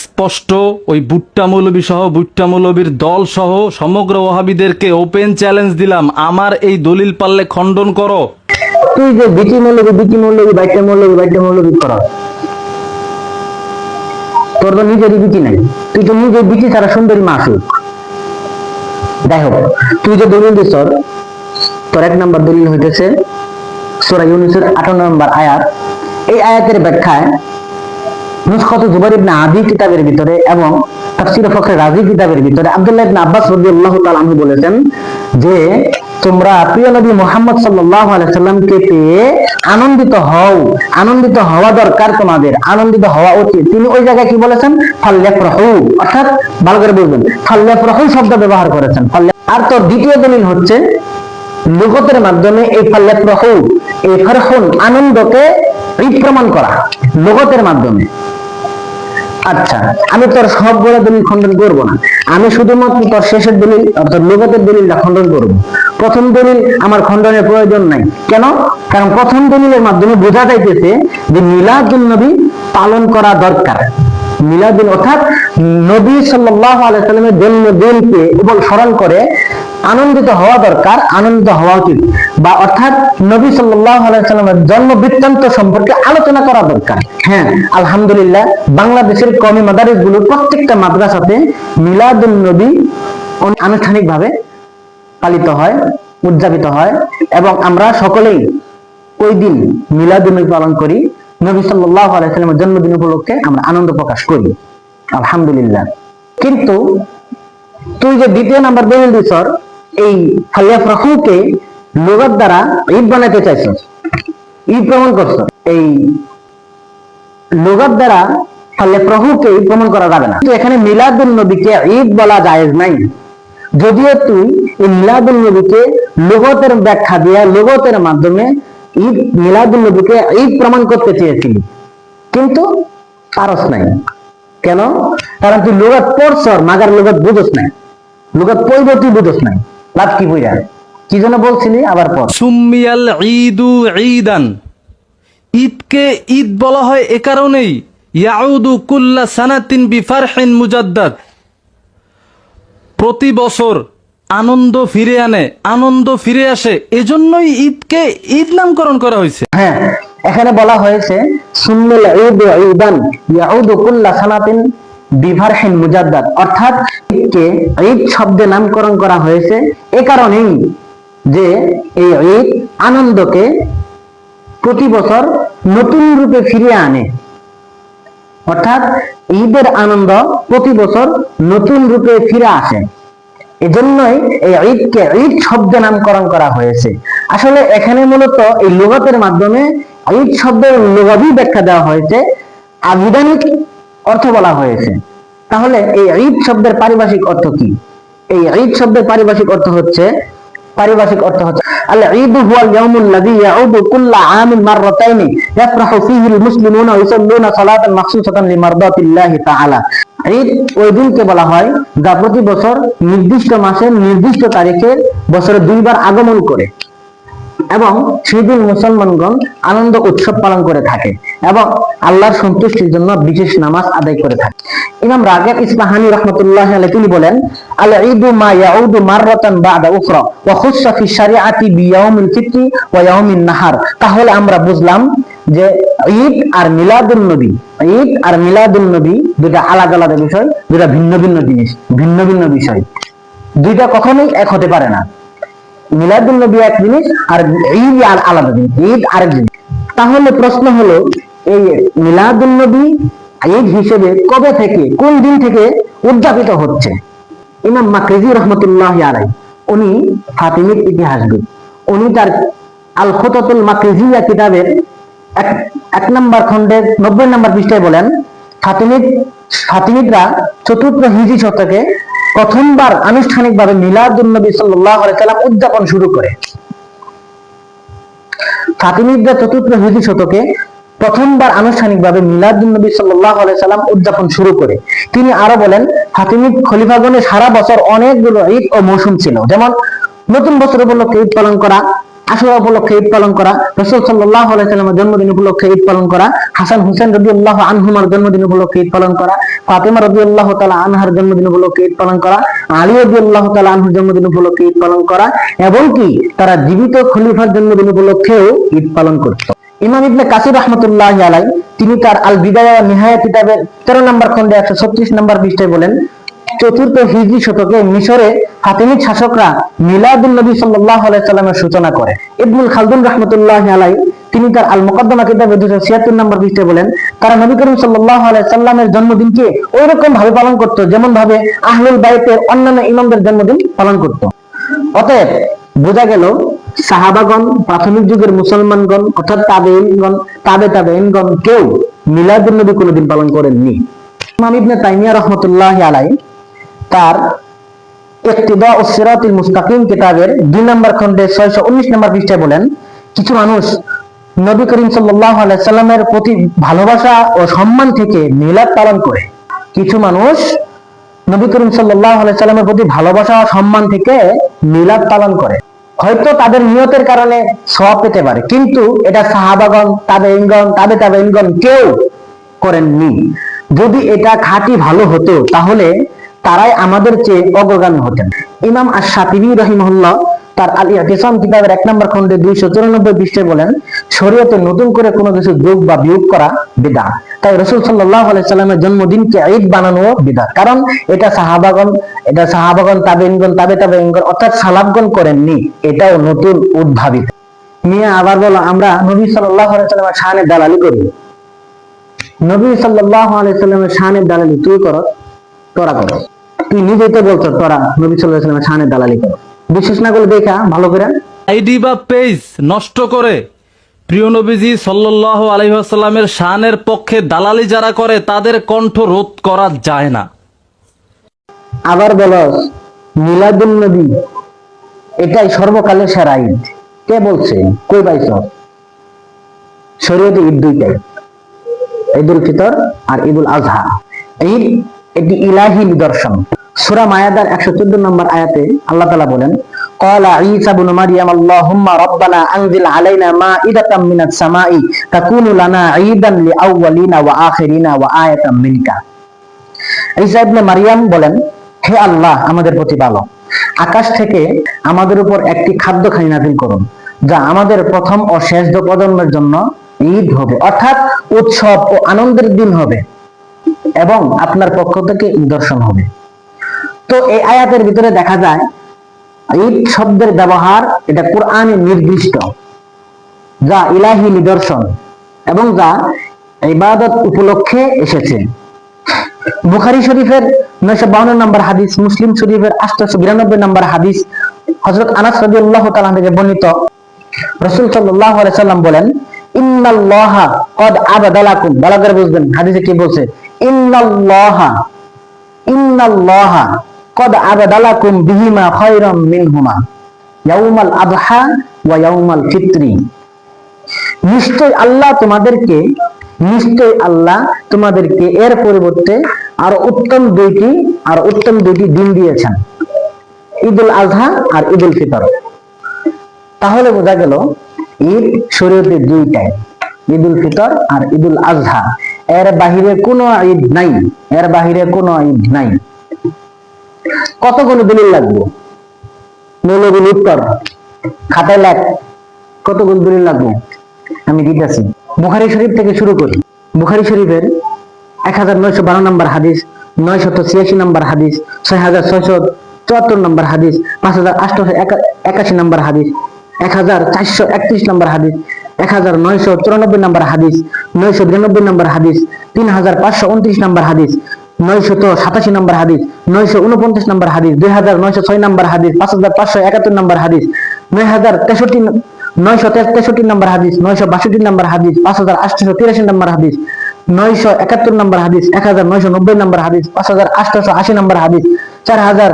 স্পষ্ট, ওই বুট্টা মৌলবী সহ বুট্টা মৌলবীর দল সহ সমগ্র ওহাবিদেরকে ওপেন চ্যালেঞ্জ দিলাম। আমার এই দলিল পারলে খণ্ডন করো। তুই যে বিটি মৌলবী বিটি মৌলবী বাইটে মৌলবী বাইটে মৌলবী কর। তোর তো নিজেরই বিটি নাই। তুই তো নিজের বিটি ছাড়া সুন্দরী মাসুদ হোক, তুই যে দলিল দিস তোর এক নম্বর দলিল হইতেছে সোরা ইউনিসের আঠারো নম্বর আয়াত। এই আয়াতের ব্যাখ্যায় নুসখত জুবাইর ইবনে আদি কিতাবের ভিতরে এবং ফখরে রাজি কিতাবের ভিতরে আব্দুল্লাহ ইবনে আব্বাস রাদিয়াল্লাহু তাআলা আনহু বলেছেন যে, তোমরা প্রিয় নবী মুহাম্মদ পেয়ে আনন্দিত হও, আনন্দিত হওয়া দরকার তোমাদের, আনন্দিত হওয়া উচিত। তিনি ওই জায়গায় কি বলেছেন? ফাল্লাফরাহু অর্থাৎ ভালো করে বুঝবেন ফাল্লাফরাহু শব্দ ব্যবহার করেছেন। আর তোর দ্বিতীয় দলিল হচ্ছে লুগতের মাধ্যমে এই ফাল্লাফরাহু এই ফারহুন আনন্দকে প্রমাণ করা লুগতের মাধ্যমে। আচ্ছা আমি তোর সবগুলো দলিল খণ্ডন করব না। আমি শুধুমাত্র তোর শেষের দলিল অর্থাৎ লোকতের দলিলটা খণ্ডন করব। প্রথম দলিল আমার খণ্ডনের প্রয়োজন নাই। কেন? কারণ প্রথম দলিলের মাধ্যমে বোঝা যাইতেছে যে মিলাদুল নবী পালন করা দরকার। মিলাদুল অর্থাৎ নবী সাল্লামের জন্মদিনকে এবং স্মরণ করে আনন্দিত হওয়া দরকার, আনন্দিত হওয়া উচিত। বা অর্থাৎ নবী সাল্লামের জন্ম বৃত্তান্ত সম্পর্কে আলোচনা করা দরকার। হ্যাঁ আলহামদুলিল্লাহ, বাংলাদেশের কমি মাদারিসগুলোর প্রত্যেকটা মাদ্রাসাতে মিলাদুন নবী আনুষ্ঠানিকভাবে পালিত হয়, উদযাপিত হয় এবং আমরা সকলেই ওই দিন মিলাদুন নবী পালন করি। নবী সাল্লামের জন্মদিন উপলক্ষে আমরা আনন্দ প্রকাশ করি। আলহামদুলিল্লাহ। কিন্তু তুই যে দ্বিতীয় নাম্বার দলিল দিছর এই ফালিয়া ফ্রাহুকে লোগার দ্বারা ঈদ বানাইতে চাইছস ঈদ প্রমাণ করছ। এই লোগার দ্বারা ফালিয়া ফ্রাহুকে ঈদ প্রমাণ করা যাবে না। এখানে মিলাদুল নবীকে ঈদ বলা জায়েজ নাই। যদিও তুই এই মিলাদুল নবীকে লোগতের ব্যাখ্যা দিয়া, লোগতের মাধ্যমে ঈদ মিলাদুল নবীকে ঈদ প্রমাণ করতে চেয়েছিলি কিন্তু পারস নাই। কেন? কারণ তুই লুগাত পড়ছ মাগার লুগাত বুঝোস নাই। লুগাত পড়ব তুই বুঝোস নাই। লাভ কি বুঝা? কি জন্য বলছিলি? আবার পর। সুম্মিয়াল ঈদু ঈদান। ঈদকে ঈদ বলা হয় এ কারণেই। ইয়াউদু কুল্লা সানাতিন বিফারহিন মুজাদ্দাদ। প্রতি বছর আনন্দ ফিরে আনে, আনন্দ ফিরে আসে। এজন্যই ঈদকে ঈদ নামকরণ করা হয়েছে। হ্যাঁ এখানে বলা হয়েছে সুন্নুল ঈদ ঈদান বিভারহিন মুজাদ্দাদ। অর্থাৎ ঈদকে ঈদ শব্দে নামকরণ করা হয়েছে এ কারণেই যে এই ঈদ আনন্দকে প্রতি বছর নতুন রূপে ফিরিয়ে আনে। অর্থাৎ ঈদের আনন্দ প্রতি বছর নতুন রূপে ফিরে আসে। এজন্যই এই ঈদকে ঈদ শব্দে নামকরণ করা হয়েছে। আসলে এখানে মূলত এই লোগতের মাধ্যমে ঈদ শব্দের লোগাবি ব্যাখ্যা দেওয়া হয়েছে, আবিধানিক অর্থ বলা হয়েছে। তাহলে এই ঈদ শব্দের পারিভাষিক অর্থ কি? এই ঈদ শব্দের পারিভাষিক অর্থ হচ্ছে, পারিভাষিক অর্থ হচ্ছে, আল ঈদ হুয়া ইয়াউমুল লাযী ইয়াউদু কুল্লা আমিন মাররাতাইন ইয়াফরাহু ফীহি আল মুসলিমুনা ওয়া ইউসাল্লুনা সালাতান মাখসুসাতান লিমারদাতিল্লাহি তাআলা। ঈদ ওই দিনকে বলা হয় যা প্রতি বছর নির্দিষ্ট মাসের নির্দিষ্ট তারিখে বছরে দুইবার আগমন করে। এবং সেদিন মুসলমানগণ আনন্দ উৎসব পালন করে থাকে এবং আল্লাহর সন্তুষ্টির জন্য বিশেষ নামাজ আদায় করে থাকে। ইমাম রাগেব ইসমাহানি রহমতুল্লাহ আলাইহি তিনি বলেন আল ঈদু মা ইয়াউদু মাররাতান বাদা উখরা ওয়া খুসসা ফি শারিআতি বিয়াউমিল ফিত্রি ওয়া ইয়াউমিন নাহার। তাহলে আমরা বুঝলাম যে ঈদ আর মিলাদুন নবী। ঈদ আর মিলাদুন নবী দুটা আলাদা আলাদা বিষয় দুটা ভিন্ন ভিন্ন জিনিস, ভিন্ন ভিন্ন বিষয়। দুইটা কখনোই এক হতে পারে না। মিলাদুল নবী এক জিনিস আর ঈদ আর আলাদা জিনিস, ঈদ আরেক জিনিস। তাহলে প্রশ্ন হলো, এই মিলাদুল নবী ঈদ হিসেবে কবে থেকে, কোন দিন থেকে উদযাপিত হচ্ছে? ইমাম মাকরিজি রহমতুল্লাহ আলাই উনি ফাতিমির ইতিহাসবিদ উনি তার আল খুতাতুল মাকরিজিয়া কিতাবের এক এক নম্বর খণ্ডের নব্বই নম্বর পৃষ্ঠায় বলেন, ফাতিমিদ, ফাতিমিদরা চতুর্থ হিজি শতকে প্রথমবার আনুষ্ঠানিকভাবে মিলাদুল নবী সাল্লাল্লাহু সাল্লাম উদযাপন শুরু করে। ফাতিমিদরা চতুর্থ হিজি শতকে প্রথমবার আনুষ্ঠানিকভাবে মিলাদুল নবী সাল্লাল্লাহু আলাইহি সাল্লাম উদযাপন শুরু করে। তিনি আরও বলেন, ফাতিমিদ খলিফাগণে সারা বছর অনেকগুলো ঈদ ও মৌসুম ছিল। যেমন, নতুন বছর উপলক্ষে ঈদ পালন করা আশুরা উপলক্ষে ঈদ পালন করা, রসুল সাল্লাহ আলাইসাল্লামের জন্মদিন উপলক্ষে ঈদ পালন করা, হাসান হুসেন রবি আল্লাহ আনহুমার জন্মদিন উপলক্ষে ঈদ পালন করা, ফাতেমা রবি আল্লাহ তালা আনহার জন্মদিন উপলক্ষে ঈদ পালন করা, আলী রবি আল্লাহ তালা আনহুর জন্মদিন উপলক্ষে ঈদ পালন করা এবং কি তারা জীবিত খলিফার জন্মদিন উপলক্ষেও ঈদ পালন করত। ইমাম ইবনে কাসির রহমতুল্লাহ আলাই তিনি তার আল বিদায় নিহায়া কিতাবের তেরো নম্বর খন্ডে একশো ছত্রিশ নম্বর পৃষ্ঠায় বলেন চতুর্থ হিজরি শতকে মিশরে ফাতিমিদ শাসকরা মিলাদুল নবী সাল্লাহ সাল্লামের সূচনা করে। ইবনুল খালদুন রহমতুল্লাহ আলাই তিনি তার আল মোকদ্দমা কিতাবে দুশো ছিয়াত্তর নম্বর পৃষ্ঠায় বলেন, তারা নবী করিম সাল্লাহ সাল্লামের জন্মদিনকে ওই রকম ভাবে পালন করতো যেমন ভাবে আহলুল বাইতের অন্যান্য ইমামদের জন্মদিন পালন করত। অতএব বোঝা গেল, সাহাবাগণ, প্রাথমিক যুগের মুসলমানগণ, অর্থাৎ তাবেইনগণ তাবে তাবেইনগণ কেউ মিলাদুল নবী কোনোদিন পালন করেননি। ইমাম ইবনে তাইমিয়া রহমতুল্লাহ আলাই তার ইকতিদা ও সিরাতুল মুস্তাকিম কিতাবের দুই নম্বর খণ্ডে ছয়শো উনিশ নম্বর পৃষ্ঠায় বলেন, কিছু মানুষ নবী করিম সাল্লাহ সাল্লামের প্রতি ভালোবাসা ও সম্মান থেকে মিলাদ পালন করে। কিছু মানুষ নবী করিম সাল্লাহ সাল্লামের প্রতি ভালোবাসা ও সম্মান থেকে মিলাদ পালন করে। হয়তো তাদের নিয়তের কারণে সওয়াব পেতে পারে, কিন্তু এটা সাহাবাগণ তাবে ইনগণ তাবে তাবে ইনগণ কেউ করেননি। যদি এটা খাঁটি ভালো হতো, তাহলে তারাই আমাদের চেয়ে অগ্রগামী হতেন। ইমাম আশ শাতিবি রহিমহুল্লাহ তার আল ইহতিসাম কিতাবের এক নম্বর খণ্ডে দুইশো চুরানব্বই পৃষ্ঠে বলেন, শরীয়তে নতুন করে কোনো কিছু যোগ বা বিয়োগ করা বিদা। তাই রসুল সাল্লাহ সাল্লামের জন্মদিনকে ঈদ বানানো বিদা। কারণ এটা সাহাবাগন এটা সাহাবাগন তাবেইনগণ তাবে তাবেইনগণ অর্থাৎ সালাবগণ করেননি, এটাও নতুন উদ্ভাবিত। নিয়ে আবার বলো, আমরা নবী সাল্লাহ সাল্লামের শাহানে দালালি করি। নবী সাল্লাহ আলাইসাল্লামের শাহানের দালালি তুই কর, তোরা কর। তুই নিজেই তো বলছো তোরা নবী সাল্লাহ সাল্লামের শাহানের দালালি কর। বিশ্বাস না করলে দেখা ভালো করে। আইডি বা পেজ নষ্ট করে প্রিয় নবীজি সাল্লাহ আলহিহাস্লামের শানের পক্ষে দালালি যারা করে তাদের কণ্ঠ রোধ করা যায় না। আবার বলো মিলাদুল নবী এটাই সর্বকালের সেরা ঈদ। কে বলছে? কই পাইছ? শরীয়তে ঈদ দুইটাই ঈদুল ফিতর আর ঈদুল আজহা। ঈদ এটি ইলাহি নিদর্শন সূরা মায়াদার 114 নম্বর আয়াতে আল্লাহ তাআলা বলেন قال عيسى ابن مريم اللهم ربنا انزل علينا مائدة من السماء تكون لنا عيدا لأولين وآخرين وآية منك ঈসা ইবনে মারিয়াম বলেন হে আল্লাহ আমাদের প্রতিপালক আকাশ থেকে আমাদের উপর একটি খাদ্য খাই নাজিল করুন যা আমাদের প্রথম ও শেষ প্রজন্মের জন্য ঈদ হবে অর্থাৎ উৎসব ও আনন্দের দিন হবে এবং আপনার পক্ষ থেকে নিদর্শন হবে। তো এই আয়াতের ভিতরে দেখা যায়, ঈদ শব্দের ব্যবহার, এটা কোরআনে নির্দিষ্ট, যা ইলাহি নিদর্শন এবং যা ইবাদত উপলক্ষে এসেছে। বুখারি শরীফের নয়শো বাউন্ন নম্বর হাদিস, মুসলিম শরীফের আটশো বিরানব্বই নম্বর হাদিস হজরত আনাস রাজি আল্লাহ থেকে বর্ণিত। রসুল সাল্লাহ সাল্লাম বলেন, ইন্নাল্লাহা কদ আবাদালাকুম। ভালো করে বুঝবেন, হাদিসে কি বলছে? ইন্নাল্লাহা ইন্নাল্লাহা কদ আবাদালাকুম বিহিমা খায়রাম মিনহুমা, ইয়াউমাল আদহা ওয়া ইয়াউমাল ফিত্রি। নিশ্চয় আল্লাহ তোমাদেরকে, নিশ্চয় আল্লাহ তোমাদেরকে এর পরিবর্তে আরও উত্তম দুইটি, আর উত্তম দুইটি দিন দিয়েছেন। ঈদুল আজহা আর ঈদুল ফিতর। তাহলে বোঝা গেল, ঈদ শরীয়তে দুইটাই, ঈদুল ফিতর আর ঈদুল আজহা। এর বাহিরে কোনো ঈদ নাই। এর বাহিরে কোনো ঈদ নাই। কতগুলো দলিল লাগবে? মৌলবীর উত্তর, খাতায় লেখ। কতগুলো দলিল লাগবে? আমি দিতেছি। বুখারি শরীফ থেকে শুরু করি। বুখারি শরীফের এক হাজার নয়শো বারো নম্বর হাদিস নয়শত ছিয়াশি নম্বর হাদিস, ছয় হাজার ছয়শো চুয়াত্তর নম্বর হাদিস, পাঁচ হাজার আটশো একাশি নম্বর হাদিস, এক হাজার চারশো একত্রিশ নম্বর হাদিস এক হাজার নয়শো চুরানব্বই নম্বর হাদিস নয়শো বিরানব্বই নম্বর হাদিস তিন হাজার পাঁচশো উনত্রিশ নম্বর হাদিস নয়শত সাতাশি নম্বর হাদিস নয়শো উনপঞ্চাশ নম্বর হাদিস দুই হাজার নয়শো ছয় নম্বর হাদিস পাঁচ হাজার পাঁচশো একাত্তর নম্বর হাদিস নয় হাজার তেষট্টি নয়শো তেষট্টি নম্বর হাদিস নয়শো বাষট্টি নম্বর হাদিস পাঁচ হাজার আটশো তিরাশি নম্বর হাদিস নয়শো একাত্তর নম্বর হাদিস এক হাজার নয়শো নব্বই নম্বর হাদিস পাঁচ হাজার আটশো আশি নম্বর হাদিস চার হাজার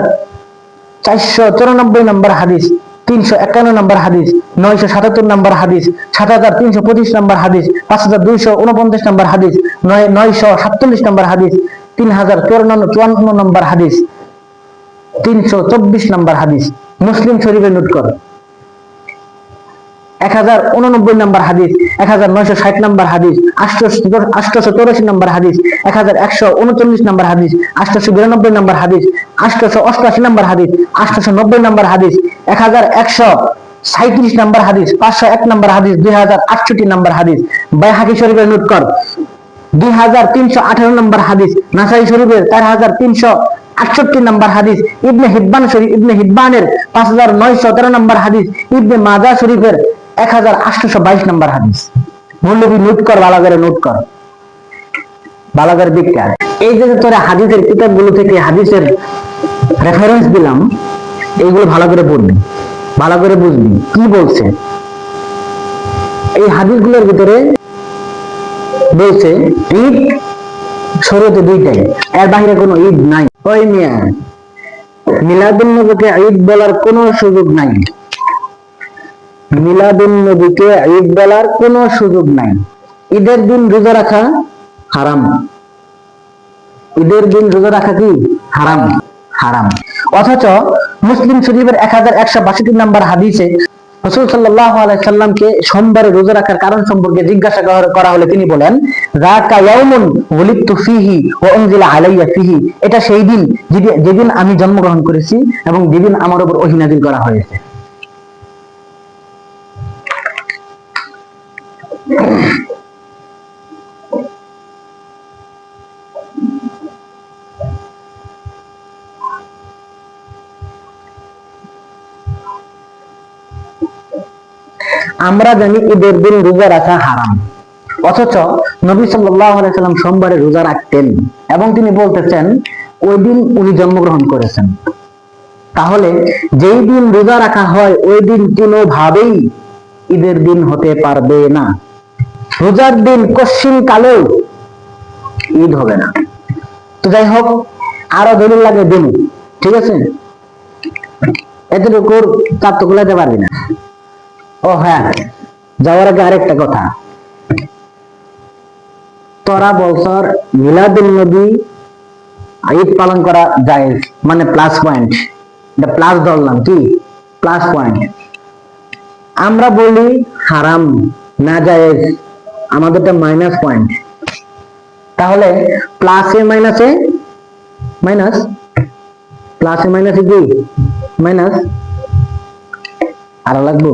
চারশো চুরানব্বই নম্বর হাদিস তিনশো একান্ন নম্বর হাদিস, নয়শো সাতাত্তর নম্বর হাদিস, সাত হাজার তিনশো পঁচিশ নম্বর হাদিস, পাঁচ হাজার দুইশো উনপঞ্চাশ নম্বর হাদিস, নয় নয়শো সাতচল্লিশ নম্বর হাদিস, তিন হাজার চুয়ান্ন চুয়ান্ন নম্বর হাদিস, তিনশো চব্বিশ নম্বর হাদিস। মুসলিম শরীফে নোট কর এক হাজার উননব্বই নম্বর হাদিস এক হাজার নয়শো ষাট নম্বর হাদিস আষ্টশো চৌরাশি হাদিস এক হাজার একশো উনচল্লিশ হাদিস আষ্টশো বিরানব্বই হাদিস আষ্টশো অষ্টআশি হাদিস আষ্টশো নব্বই হাদিস এক হাজার একশো সাঁত্রিশ নম্বর হাদিস পাঁচশো এক হাদিস দুই হাজার আটষট্টি হাদিস বাইহাকি শরীফের নোট কর দুই হাজার তিনশো আঠারো নম্বর হাদিস নাসাই শরীফের চার হাজার তিনশো আটষট্টি নম্বর হাদিস ইবনে হিব্বান শরীফ ইবনে হিব্বানের পাঁচ হাজার নয়শো তেরো নম্বর হাদিস ইবনে মাজা শরীফের এক হাজার আটশোশো বাইশ নম্বর হাদিস। মৌলবী নোট কর নোট কর। এই যে হাদিসের কিতাবগুলো থেকে হাদিসের রেফারেন্স দিলাম, এইগুলো ভালো করে পড়বি ভালো করে বুঝবি। কি বলছে? এই হাদিসগুলোর ভিতরে বলছে, ঈদ শরীয়তে দুইটাই। এর বাইরে কোনো ঈদ নাই। ওই মিয়া মিলাদুল নবীকে ঈদ বলার কোনো সুযোগ নাই। মিলাদুল নবীকে ঈদ বলার কোনো সুযোগ নাই। ঈদের দিন রোজা রাখা হারাম। ঈদের দিন রোজা রাখা কি? হারাম। হারাম। অথচ মুসলিম শরীফের এক হাজার একশো বাষট্টি নম্বর হাদিসে রসুল সাল্লাহ আলাইসাল্লামকে সোমবারে রোজা রাখার কারণ সম্পর্কে জিজ্ঞাসা করা- হলে তিনি বলেন ফিহি ওয়া ফিহি। এটা সেই দিন যেদি- যেদিন আমি জন্মগ্রহণ করেছি এবং যেদিন আমার উপর ওহী করা হয়েছে। আমরা জানি ঈদের দিন রোজা রাখা হারাম। অথচ নবী সাল্লাম সোমবারে রোজা রাখতেন এবং তিনি বলতেছেন, ওই দিন উনি জন্মগ্রহণ করেছেন। তাহলে যেই দিন রোজা রাখা হয়, ওই দিন কোনোভাবেই ঈদের দিন হতে পারবে না। রোজার দিন কশ্চিন কালেও ঈদ হবে না। তো যাই হোক, আরও দলিল লাগে দিন, ঠিক আছে? এতটুকুর চাপ তো গুলাতে পারবি না। ও হ্যাঁ যাওয়ার আগে আরেকটা কথা। তোরা বছর মিলাদুল নবী ঈদ পালন করা যায় মানে প্লাস পয়েন্ট এটা প্লাস ধরলাম কি? প্লাস পয়েন্ট আমরা বলি হারাম, না জায়েজ। আমাদেরটা মাইনাস পয়েন্ট তাহলে প্লাসে মাইনাসে মাইনাস প্লাসে মাইনাসে কি? মাইনাস আর লাগবো?